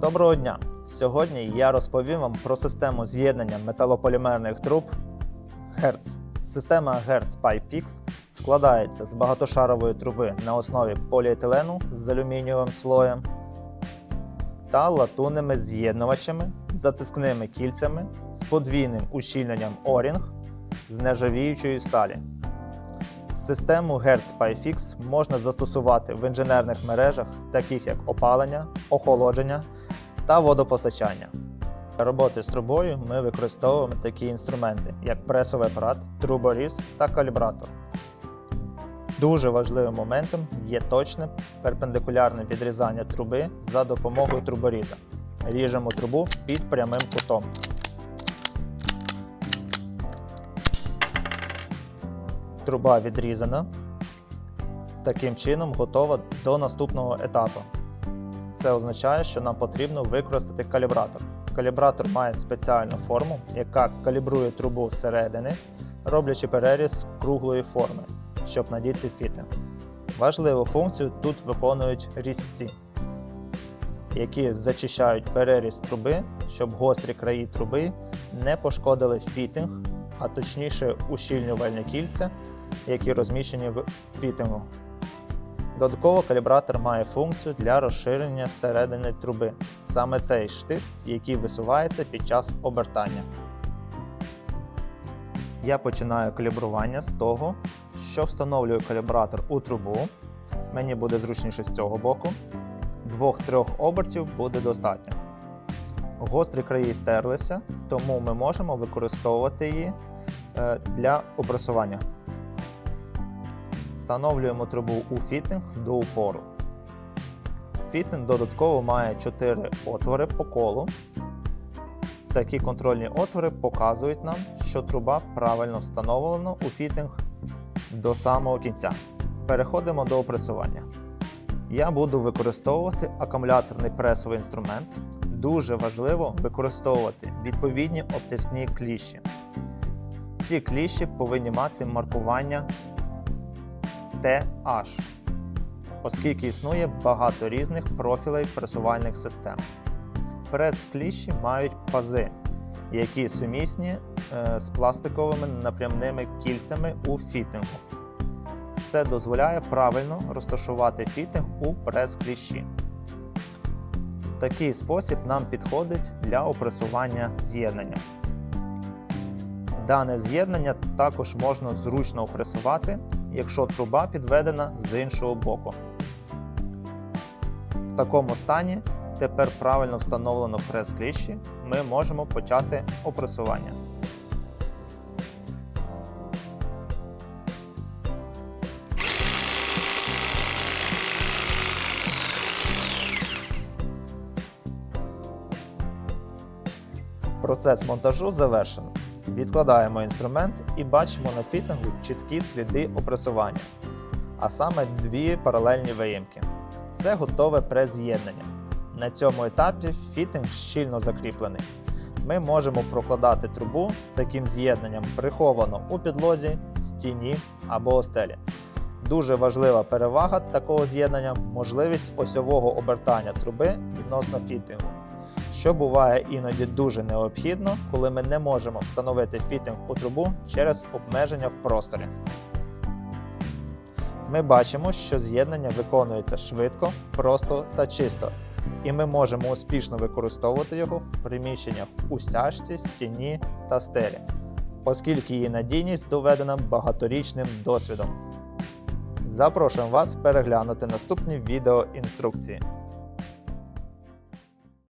Доброго дня! Сьогодні я розповім вам про систему з'єднання металополімерних труб Hertz. Система Hertz PipeFix складається з багатошарової труби на основі поліетилену з алюмінієвим слоєм та латунними з'єднувачами, затискними кільцями з подвійним ущільненням О-рінг з нержавіючої сталі. Систему Hertz PipeFix можна застосувати в інженерних мережах, таких як опалення, охолодження та водопостачання. Для роботи з трубою ми використовуємо такі інструменти, як пресовий апарат, труборіз та калібратор. Дуже важливим моментом є точне перпендикулярне відрізання труби за допомогою труборіза. Ріжемо трубу під прямим кутом. Труба відрізана. Таким чином готова до наступного етапу. Це означає, що нам потрібно використати калібратор. Калібратор має спеціальну форму, яка калібрує трубу зсередини, роблячи переріз круглої форми, щоб надіти фіти. Важливу функцію тут виконують різці, які зачищають переріз труби, щоб гострі краї труби не пошкодили фітинг, а точніше ущільнювальні кільця, які розміщені в фітингу. Додатково калібратор має функцію для розширення середини труби. Саме цей штифт, який висувається під час обертання. Я починаю калібрування з того, що встановлюю калібратор у трубу. Мені буде зручніше з цього боку. Двох-трьох обертів буде достатньо. Гострі краї стерлися, тому ми можемо використовувати її е, для опресування. Встановлюємо трубу у фітинг до упору. Фітинг додатково має 4 отвори по колу. Такі контрольні отвори показують нам, що труба правильно встановлена у фітинг до самого кінця. Переходимо до опресування. Я буду використовувати акумуляторний пресовий інструмент. Дуже важливо використовувати відповідні обтискні кліщі. Ці кліщі повинні мати маркування TH, оскільки існує багато різних профілей пресувальних систем. Прес-кліщі мають пази, які сумісні е, з пластиковими напрямними кільцями у фітингу. Це дозволяє правильно розташувати фітинг у прес-кліщі. Такий спосіб нам підходить для опресування з'єднання. Дане з'єднання також можна зручно опресувати, якщо труба підведена з іншого боку. В такому стані тепер правильно встановлено прес-кліщі, ми можемо почати опресування. Процес монтажу завершено. Відкладаємо інструмент і бачимо на фітингу чіткі сліди опресування, а саме дві паралельні виїмки. Це готове прес-з'єднання. На цьому етапі фітинг щільно закріплений. Ми можемо прокладати трубу з таким з'єднанням приховано у підлозі, стіні або остелі. Дуже важлива перевага такого з'єднання можливість осьового обертання труби відносно фітингу що буває іноді дуже необхідно, коли ми не можемо встановити фітинг у трубу через обмеження в просторі. Ми бачимо, що з'єднання виконується швидко, просто та чисто, і ми можемо успішно використовувати його в приміщеннях у сяжці, стіні та стелі, оскільки її надійність доведена багаторічним досвідом. Запрошуємо вас переглянути наступні відеоінструкції.